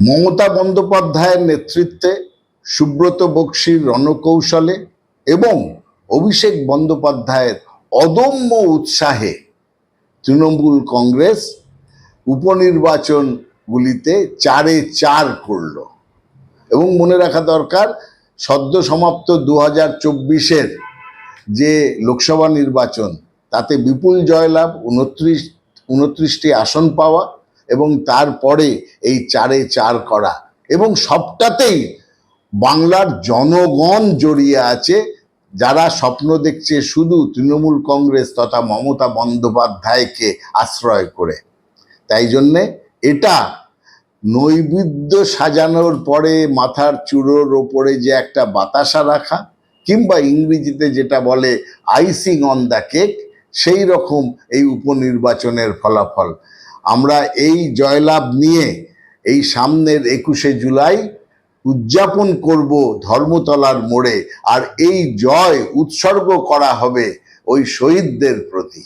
মমতা বন্দ্যোপাধ্যায়ের নেতৃত্বে সুব্রত বক্সির রণকৌশলে এবং অভিষেক বন্দ্যোপাধ্যায়ের অদম্য উৎসাহে তৃণমূল কংগ্রেস উপনির্বাচনগুলিতে চারে চার করল। এবং মনে রাখা দরকার, সদ্য সমাপ্ত দু হাজার চব্বিশের যে লোকসভা নির্বাচন, তাতে বিপুল জয়লাভ, উনত্রিশ, উনত্রিশটি আসন পাওয়া এবং তারপরে এই চারে চার করা। এবং সবটাতেই বাংলার জনগণ জড়িয়ে আছে। যারা স্বপ্ন দেখছে শুধু তৃণমূল কংগ্রেস তথা মমতা বন্দ্যোপাধ্যায়কে আশ্রয় করে। তাই জন্যে এটা নৈবেদ্য সাজানোর পরে মাথার চূড়োর ওপরে যে একটা বাতাসা রাখা, কিংবা ইংরেজিতে যেটা বলে আইসিং অন দ্য কেক সেই রকম এই উপনির্বাচনের ফলাফল। আমরা এই জয়লাভ নিয়ে এই সামনের একুশে জুলাই উদযাপন করব ধর্মতলার মোড়ে। আর এই জয় উৎসর্গ করা হবে ওই শহীদদের প্রতি।